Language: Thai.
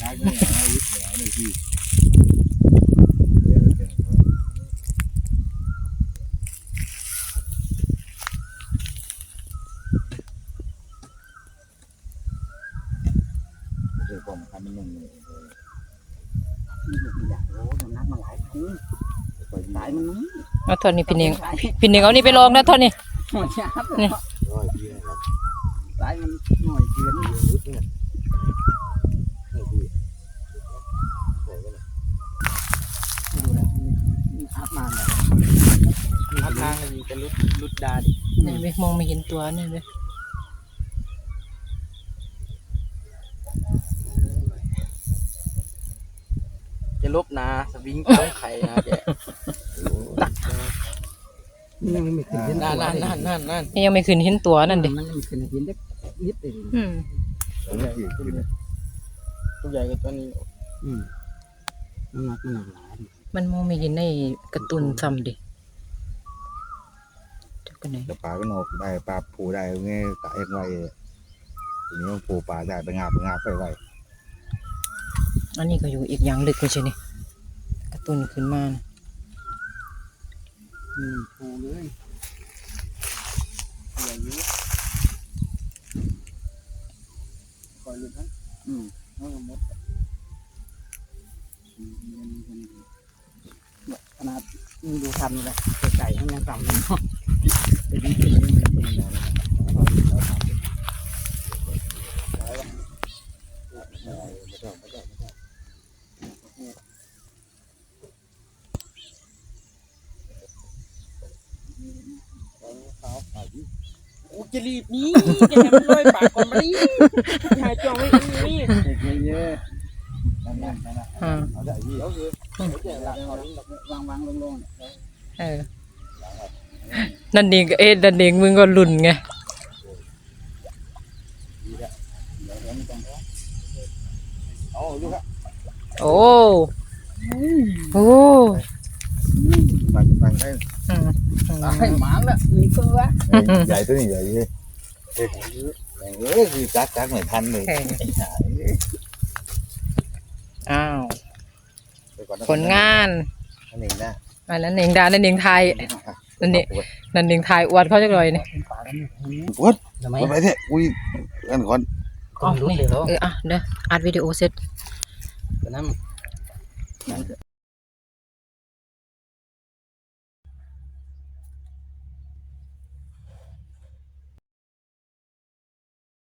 ช้าก็ไม่เอายึดเหนือเลยพี่เดี๋ยวผมทำมันลงเลยอยากรู้มันนัดมาหลายครั้งหลายมันนู้นเอาทอนนี้พี่เนียงพี่เนียงเอานี่ไปลองนะทอนนี้ หน่อยชับนี่ ร้อยพี่นะครับหลายมันหน่อยเกิน ยึดเนี่ยให้พี่ใส่กันเลย ดูแลอัพมาแบบ ทับทางเลยจะลุดลุดดาดินี่เว้ยมองไม่เห็นตัวนี่เว้ยจะลบนาสวิงต้องไข่นะแกตักนี่มันไม่ขึ้นเห็นนั่นนั่นนั่นนั่นนั่นนี่ยังไม่ขึ้นเห็นตัวนั่นดิมันไม่ขึ้นเห็นเล็กนิดเองอืมแล้วนี่พี่ขึ้นเลยตัวใหญ่กว่าตัวนี้อืมน้ำหนักมันหนักหลายมันมองไม่เห็นในการ์ตูนซ้ำดิเจ้ากั นไหนแต่ปลาก็นกได้ปลาผูได้เงี้ยตาเอ็กไว้ทีนี้มันผูปลาได้ไปงาบไปงาบไปไว้ อันนี้ก็อยู่อีกอย่างลึกกว่าใช่นี่การ์ตูนขึ้นมานะอืมปูเลยใหญ่เยอะคอยเลยนะอืมแล้วก็มดอืมมันมันเนี่ยขนาดมึงดูทำเลยไก่มันยังทำเลยเนาะ กูจะรีบนี้จะให้มันลอยปากก่อนมาดิหาจ้องไว้ตรงนี้เด็กเยอะนั่นนั่นนั่นนั่นอ่าเอาได้พี่เดี๋ยวคือวางวางลงลงเออ นั่นเองก็เอ๊ะนั่นเองมึงก็หลุนไงเอาลูกครับโอ้โอ้บังบังได้อืมให้หมาละมีตัวใหญ่ตัวนี้ใหญ่เลยเอ้ยเอ้ยคือจักจักเหมือนทันเลยอออ้าวผลงานอันนี้นะอันนั้นเองดานั่นเองไทย นั่นนี่นั่นเองไทยอวดเขาจักหน่อยนี่วัดทำไมไปเถอะอุ้ยอันก่อนอ๋อนี่เอออะเด้ออัดวิดีโอเสร็จตัวนั้น